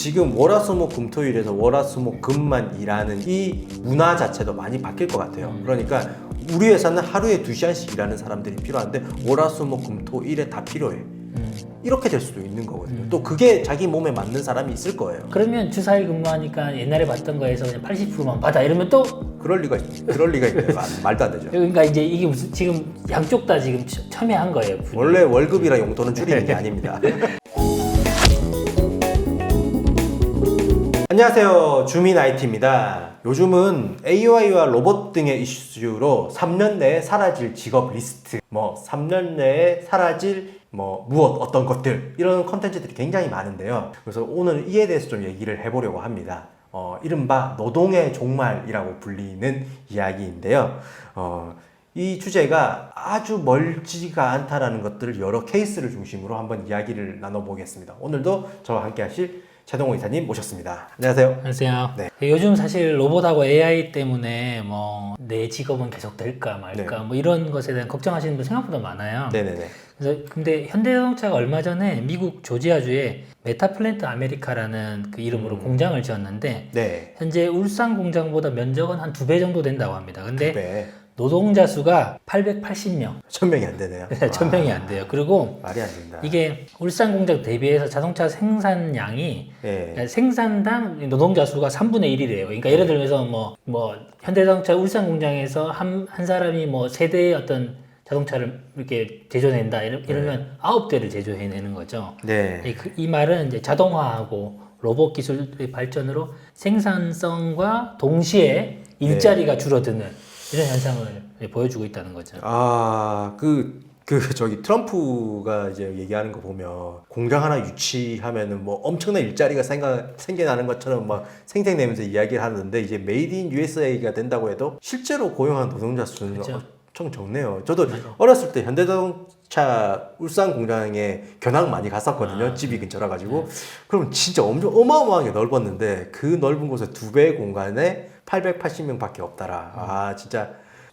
지금 월화수목 금토일에서 월화수목 금만 일하는 이 문화 자체도 많이 바뀔 것 같아요. 그러니까 우리 회사는 하루에 두 시간씩 일하는 사람들이 필요한데 월화수목 금토일에 다 필요해. 이렇게 될 수도 있는 거거든요. 또 그게 자기 몸에 맞는 사람이 있을 거예요. 그러면 주사일 근무하니까 옛날에 받던 거에서 그냥 80%만 받아 이러면 또 그럴 리가 있, 그럴 리가 있네. 말- 말도 안 되죠. 그러니까 이제 이게 무슨 지금 양쪽 다 지금 첨- 첨예한 거예요. 원래 월급이랑 용돈은 줄이는 게 아닙니다. 안녕하세요. 주민 IT입니다. 요즘은 AI와 로봇 등의 이슈로 3년 내에 사라질 직업 리스트, 뭐 3년 내에 사라질 뭐 무엇 어떤 것들 이런 컨텐츠들이 굉장히 많은데요. 그래서 오늘 이에 대해서 좀 얘기를 해보려고 합니다. 어, 이른바 노동의 종말이라고 불리는 이야기인데요. 어, 이 주제가 아주 멀지가 않다라는 것들을 여러 케이스를 중심으로 한번 이야기를 나눠보겠습니다. 오늘도 저와 함께 하실 최동호 이사님 모셨습니다. 안녕하세요. 안녕하세요. 네. 요즘 사실 로봇하고 AI 때문에 뭐 내 직업은 계속 될까 말까 네. 뭐 이런 것에 대한 걱정하시는 분 생각보다 많아요. 네네네. 그래서 근데 현대자동차가 얼마 전에 미국 조지아주에 메타플랜트 아메리카라는 그 이름으로 음. 공장을 지었는데 네. 현재 울산 공장보다 면적은 한 두 배 정도 된다고 합니다. 근데 네. 노동자 수가 880명, 천 명이 안 되네요. 천 명이 안 돼요. 그리고 말이 안 된다. 이게 울산 공장 대비해서 자동차 생산량이 네. 생산당 노동자 수가 3분의 1이래요. 그러니까 예를 들면서 뭐, 뭐, 현대자동차 울산 공장에서 한, 한 사람이 뭐 세대의 어떤 자동차를 이렇게 제조해낸다. 이러- 이러면 아홉 대를 제조해내는 거죠. 네. 이, 그- 이 말은 이제 자동화하고 로봇 기술의 발전으로 생산성과 동시에 일자리가 줄어드는 이런 현상을 보여주고 있다는 거죠. 아, 그, 그, 저기, 트럼프가 이제 얘기하는 거 보면, 공장 하나 유치하면은 뭐 엄청난 일자리가 생각, 생겨나는 것처럼 막 생생내면서 이야기를 하는데, 이제 메이드 인 USA가 된다고 해도, 실제로 고용한 노동자 수는 그렇죠. 엄청 적네요. 저도 어렸을 때 현대자동차 울산 공장에 견학 많이 갔었거든요. 아, 집이 근처라 가지고. 그럼 진짜 엄청 어마어마하게 넓었는데, 그 넓은 곳에 두 배 공간에 880명 밖에 없더라. 아, 진짜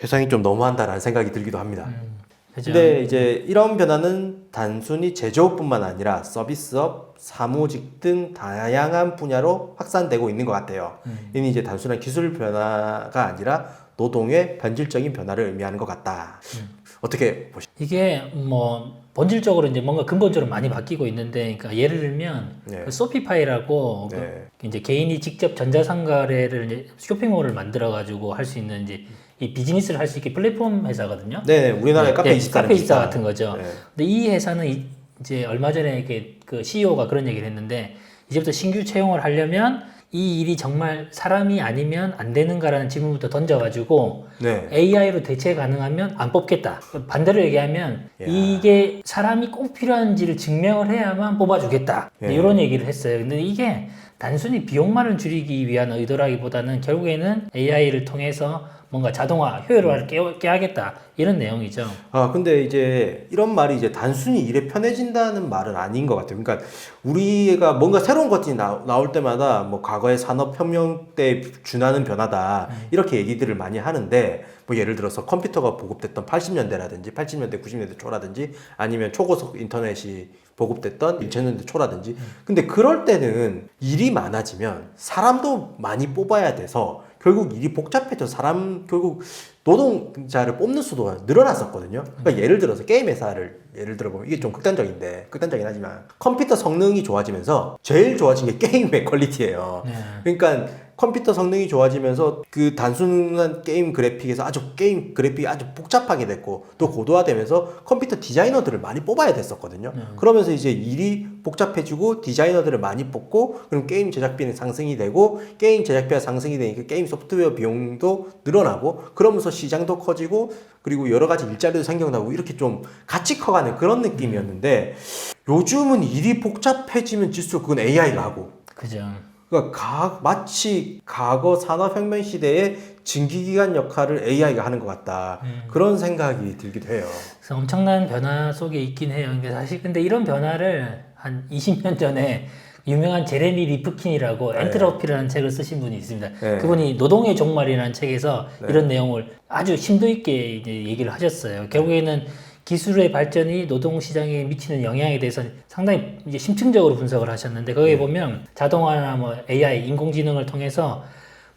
세상이 좀 너무한다라는 생각이 들기도 합니다. 음, 그죠? 근데 이제 이런 변화는 단순히 제조업뿐만 아니라 서비스업, 사무직 등 다양한 분야로 확산되고 있는 것 같아요. 음. 이는 이제 단순한 기술 변화가 아니라 노동의 변질적인 변화를 의미하는 것 같다. 음. 어떻게 보시? 이게 뭐 본질적으로 이제 뭔가 근본적으로 많이 바뀌고 있는데, 그러니까 예를 들면 네. 그 소피파이라고 네. 그 이제 개인이 직접 전자상가래를 이제 쇼핑몰을 만들어 가지고 할 수 있는 이제 이 비즈니스를 할 수 있게 플랫폼 회사거든요. 네, 우리나라의 네, 카페 네, 24는 카페 24 같은 거죠. 네. 근데 이 회사는 이- 이제 얼마 전에 이렇게 그 CEO가 그런 얘기를 했는데 이제부터 신규 채용을 하려면 이 일이 정말 사람이 아니면 안 되는가라는 질문부터 던져가지고 네. AI로 대체 가능하면 안 뽑겠다. 반대로 얘기하면 야. 이게 사람이 꼭 필요한지를 증명을 해야만 뽑아주겠다. 예. 이런 얘기를 했어요. 근데 이게 단순히 비용만을 줄이기 위한 의도라기보다는 결국에는 AI를 통해서 뭔가 자동화, 효율화를 깨, 깨야겠다. 이런 내용이죠. 아, 근데 이제 이런 말이 이제 단순히 일에 편해진다는 말은 아닌 것 같아요. 그러니까 우리가 뭔가 새로운 것들이 나, 나올 때마다 뭐 과거의 산업혁명 때 준하는 변화다. 이렇게 얘기들을 많이 하는데 뭐 예를 들어서 컴퓨터가 보급됐던 80년대라든지 80년대, 90년대 초라든지 아니면 초고속 인터넷이 보급됐던 2000년대 초라든지 근데 그럴 때는 일이 많아지면 사람도 많이 뽑아야 돼서 결국 일이 복잡해져. 사람 결국 노동자를 뽑는 수도 늘어났었거든요. 그러니까 예를 들어서 게임 회사를 예를 들어보면 이게 좀 극단적인데 극단적이긴 하지만 컴퓨터 성능이 좋아지면서 제일 좋아진 게 게임의 퀄리티예요. 네. 그러니까 컴퓨터 성능이 좋아지면서 그 단순한 게임 그래픽에서 아주 게임 그래픽이 아주 복잡하게 됐고 또 고도화되면서 컴퓨터 디자이너들을 많이 뽑아야 됐었거든요. 그러면서 이제 일이 복잡해지고 디자이너들을 많이 뽑고 그럼 게임 제작비는 상승이 되고 게임 제작비가 상승이 되니까 게임 소프트웨어 비용도 늘어나고 그러면서 시장도 커지고 그리고 여러 가지 일자리도 생겨나고 이렇게 좀 같이 커가는 그런 느낌이었는데 요즘은 일이 복잡해지면 질수록 그건 AI가 하고 그죠. 그러니까 가, 마치 과거 산업혁명 시대의 증기기관 역할을 AI가 하는 것 같다. 그런 생각이 들기도 해요. 그래서 엄청난 변화 속에 있긴 해요. 근데 사실 근데 이런 변화를 한 20년 전에 유명한 제레미 리프킨이라고 네. 엔트로피라는 책을 쓰신 분이 있습니다. 네. 그분이 노동의 종말이라는 책에서 네. 이런 내용을 아주 심도 있게 이제 얘기를 하셨어요. 결국에는 기술의 발전이 노동 시장에 미치는 영향에 대해서 상당히 이제 심층적으로 분석을 하셨는데 거기에 네. 보면 자동화나 뭐 AI 인공지능을 통해서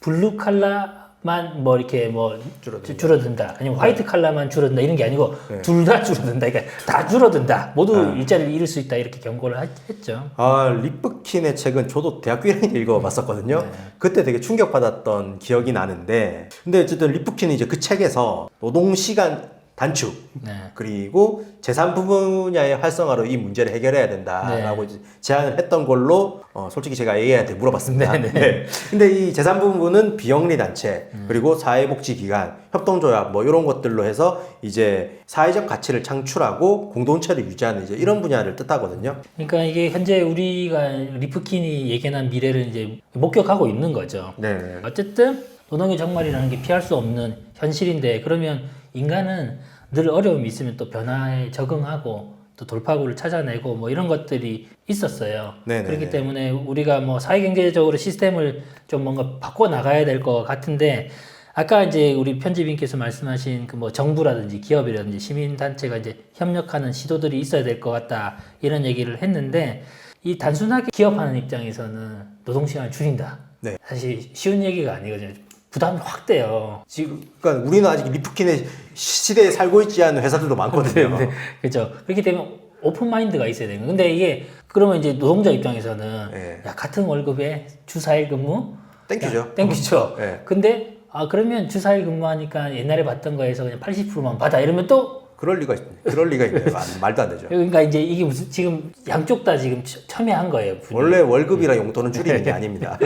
블루 칼라 만뭐 이렇게 뭐 줄어든다. 줄어든다. 아니면 화이트 칼라만 줄어든다 이런 게 아니고 네. 둘 다 줄어든다. 그러니까 다 줄어든다. 모두 일자리를 잃을 수 있다 이렇게 경고를 하- 했죠. 아, 리프킨의 책은 저도 대학교 1학년 때 읽어봤었거든요. 네. 그때 되게 충격받았던 기억이 나는데, 근데 어쨌든 리프킨은 이제 그 책에서 노동 시간 단축, 네. 그리고 재산부 분야의 활성화로 이 문제를 해결해야 된다라고 이제 제안을 했던 걸로 어, 솔직히 제가 AI한테 물어봤습니다. 네, 네. 네. 근데 이 재산부 부분은 비영리 단체 그리고 사회복지기관, 협동조합 뭐 이런 것들로 해서 이제 사회적 가치를 창출하고 공동체를 유지하는 이제 이런 분야를 뜻하거든요. 그러니까 이게 현재 우리가 리프킨이 예견한 미래를 이제 목격하고 있는 거죠. 네. 어쨌든 노동의 정말이라는 게 피할 수 없는 현실인데 그러면 인간은 늘 어려움이 있으면 또 변화에 적응하고 또 돌파구를 찾아내고 뭐 이런 것들이 있었어요. 네네네. 그렇기 때문에 우리가 뭐 사회경제적으로 시스템을 좀 뭔가 바꿔 나가야 될 것 같은데 아까 이제 우리 편집인께서 말씀하신 그 뭐 정부라든지 기업이라든지 시민단체가 이제 협력하는 시도들이 있어야 될 것 같다 이런 얘기를 했는데 이 단순하게 기업하는 입장에서는 노동시간을 줄인다. 네. 사실 쉬운 얘기가 아니거든요. 부담이 확 돼요. 지금 그러니까 우리는 아직 리프킨의 시대에 살고 있지 않은 회사들도 많거든요. 네, 그렇죠. 그렇기 때문에 오픈 마인드가 있어야 되는 거예요. 근데 이게 그러면 이제 노동자 입장에서는 네. 야 같은 월급에 주 4일 근무 땡큐죠. 땡기죠. 네. 근데 아 그러면 주 4일 근무하니까 옛날에 받던 거에서 그냥 80%만 받아 이러면 또 그럴 리가 있- 그럴 리가 있네요. 아, 말도 안 되죠. 그러니까 이제 이게 무슨 지금 양쪽 다 지금 첨- 첨예한 거예요. 분위기. 원래 월급이랑 용돈은 줄이는 게 아닙니다.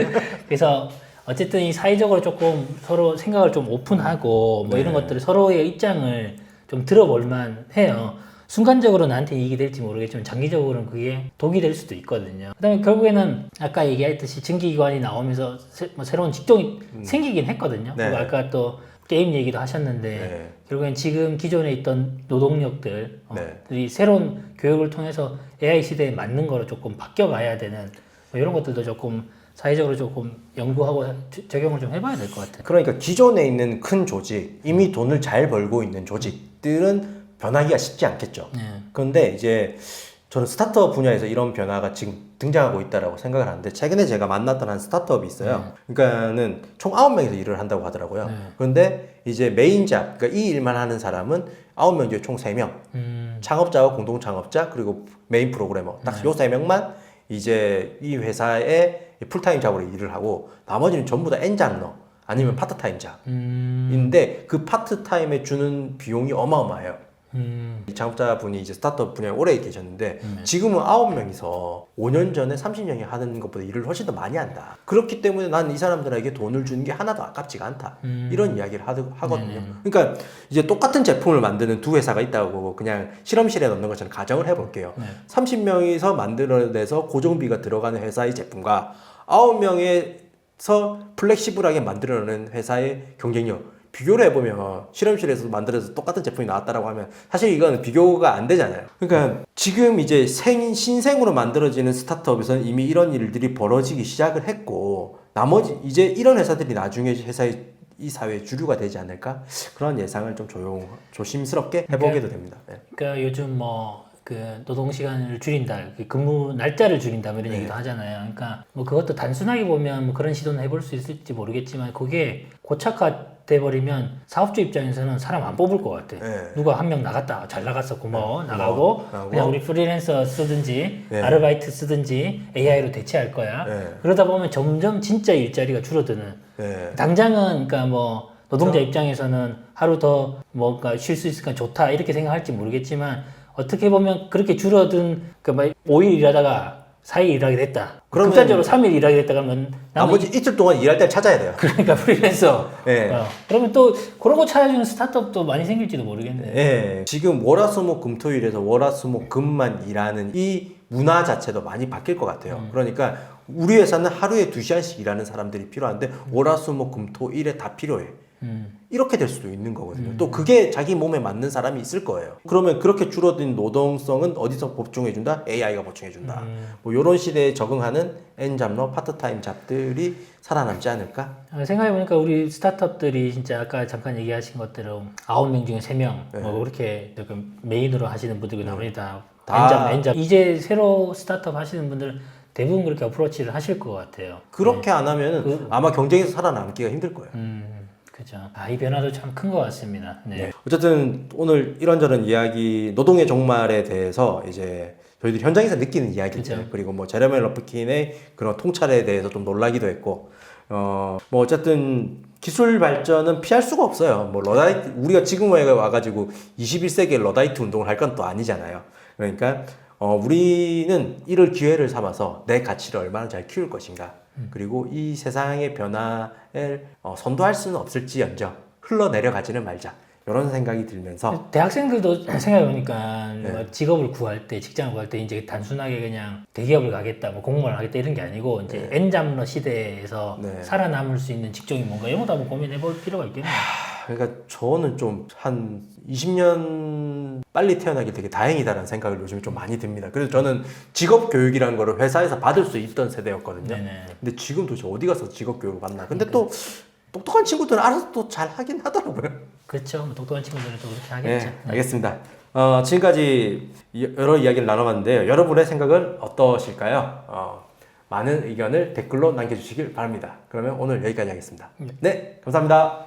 그래서 어쨌든 이 사회적으로 조금 서로 생각을 좀 오픈하고 뭐 이런 것들을 서로의 입장을 좀 들어볼만 해요. 순간적으로 나한테 이익이 될지 모르겠지만 장기적으로는 그게 독이 될 수도 있거든요. 그다음에 결국에는 아까 얘기했듯이 증기기관이 나오면서 새, 뭐 새로운 직종이 생기긴 했거든요. 네. 그리고 아까 또 게임 얘기도 하셨는데 네. 결국엔 지금 기존에 있던 노동력들 어, 네. 이 새로운 교육을 통해서 AI 시대에 맞는 거로 조금 바뀌어 가야 되는 뭐 이런 것들도 조금 사회적으로 조금 연구하고 저- 적용을 좀 해봐야 될 것 같아요. 그러니까 기존에 있는 큰 조직, 이미 돈을 잘 벌고 있는 조직들은 변하기가 쉽지 않겠죠. 네. 그런데 이제 저는 스타트업 분야에서 이런 변화가 지금 등장하고 있다라고 생각을 하는데 최근에 제가 만났던 한 스타트업이 있어요. 그러니까는 총 9명이서 일을 한다고 하더라고요. 네. 그런데 이제 메인 잡, 그러니까 이 일만 하는 사람은 9명 중에 총 3명. 음, 창업자와 공동 창업자 그리고 메인 프로그래머 네. 딱요 세 명만 이제 이 회사에 풀타임 잡으로 일을 하고 나머지는 전부 다 엔장러 아니면 파트타임 잡인데 음, 그 파트타임에 주는 비용이 어마어마해요. 음, 이 창업자분이 이제 스타트업 분야에 오래 계셨는데 네. 지금은 아홉 명이서 5년 전에 30명이 하는 것보다 일을 훨씬 더 많이 한다. 그렇기 때문에 난 이 사람들에게 돈을 주는 게 하나도 아깝지가 않다. 음. 이런 이야기를 하드- 하거든요. 네네. 그러니까 이제 똑같은 제품을 만드는 두 회사가 있다고 그냥 실험실에 넣는 것처럼 가정을 해볼게요. 네. 30명이서 만들어내서 고정비가 들어가는 회사의 제품과 9명에서 플렉시블하게 만들어내는 회사의 경쟁력 비교를 해보면 실험실에서 만들어서 똑같은 제품이 나왔다라고 하면 사실 이거는 비교가 안 되잖아요. 그러니까 지금 이제 생, 신생으로 만들어지는 스타트업에서는 이미 이런 일들이 벌어지기 시작을 했고 나머지 이제 이런 회사들이 나중에 회사의 이 사회의 주류가 되지 않을까 그런 예상을 좀 조용 조심스럽게 해보게도 됩니다. 네. 그러니까 요즘 뭐 그 노동 시간을 줄인다, 그 근무 날짜를 줄인다 뭐 이런 네. 얘기도 하잖아요. 그러니까 뭐 그것도 단순하게 보면 뭐 그런 시도는 해볼 수 있을지 모르겠지만 그게 고착화 돼 버리면 사업주 입장에서는 사람 안 뽑을 것 같아. 네. 누가 한 명 나갔다, 잘 나갔어, 고마워, 네, 나가고 나가고. 그냥 우리 프리랜서 쓰든지 네. 아르바이트 쓰든지 AI로 대체할 거야. 네. 그러다 보면 점점 진짜 일자리가 줄어드는. 네. 당장은 그러니까 뭐 노동자 입장에서는 하루 더 뭔가 쉴 수 있으니까 좋다 이렇게 생각할지 모르겠지만 어떻게 보면 그렇게 줄어든 그뭐 5일 일하다가 4일 일하게 됐다. 그러면- 극단적으로 3일 일하게 됐다 그러면 나머지 이틀 동안 일할 때를 찾아야 돼요. 그러니까 프리랜서. 네. 어, 그러면 또 그런 거 찾아주는 스타트업도 많이 생길지도 모르겠네. 예. 지금 월화수목 금토일에서 월화수목 금만 일하는 이 문화 자체도 많이 바뀔 것 같아요. 음. 그러니까 우리 회사는 하루에 두 시간씩 일하는 사람들이 필요한데 월화수목 금토일에 다 필요해. 음. 이렇게 될 수도 있는 거거든요. 또 그게 자기 몸에 맞는 사람이 있을 거예요. 그러면 그렇게 줄어든 노동성은 어디서 보충해준다? AI가 보충해준다. 음. 뭐 이런 시대에 적응하는 N 잡러 파트타임 잡들이 살아남지 않을까? 아, 생각해보니까 우리 스타트업들이 진짜 아까 잠깐 얘기하신 것대로 아홉 명 중에 세명뭐 그렇게 메인으로 하시는 분들이 나옵니다. 다- 엔잡, 엔잡. 이제 새로 스타트업 하시는 분들 대부분 그렇게 어프로치를 하실 것 같아요. 그렇게 안 하면은 아마 경쟁에서 살아남기가 힘들 거예요. 음, 그죠. 아, 이 변화도 참 큰 것 같습니다. 네. 네. 어쨌든 오늘 이런저런 이야기 노동의 종말에 대해서 이제 저희들이 현장에서 느끼는 이야기들 그죠. 그리고 뭐 제레미 러프킨의 그런 통찰에 대해서 좀 놀라기도 했고 어 뭐 어쨌든 기술 발전은 피할 수가 없어요. 뭐 러다이트 우리가 지금 와가지고 21세기에 러다이트 운동을 할 건 또 아니잖아요. 그러니까 어 우리는 이를 기회를 삼아서 내 가치를 얼마나 잘 키울 것인가 그리고 이 세상의 변화를 어, 선도할 수는 없을지언정 흘러내려가지는 말자 이런 생각이 들면서 대학생들도 생각해보니까 네. 뭐 직업을 구할 때, 직장을 구할 때 이제 단순하게 그냥 대기업을 가겠다, 뭐 공무원을 하겠다 이런 게 아니고 이제 엔잡러 시대에서 네. 살아남을 수 있는 직종이 뭔가 이런 것도 한번 고민해볼 필요가 있겠네요. 그러니까 저는 좀 한 20년 빨리 태어나기 되게 다행이다라는 생각을 요즘에 좀 많이 듭니다. 그래서 저는 직업 교육이라는 거를 회사에서 받을 수 있던 세대였거든요. 네네. 근데 지금 도대체 어디 가서 직업 교육을 받나? 근데 또 똑똑한 친구들은 알아서 또 잘 하긴 하더라고요. 그렇죠. 뭐 똑똑한 친구들은 또 그렇게 하겠죠. 네, 알겠습니다. 어, 지금까지 이- 여러 이야기를 나눠봤는데요. 여러분의 생각은 어떠실까요? 어, 많은 의견을 댓글로 남겨주시길 바랍니다. 그러면 오늘 여기까지 하겠습니다. 네, 감사합니다.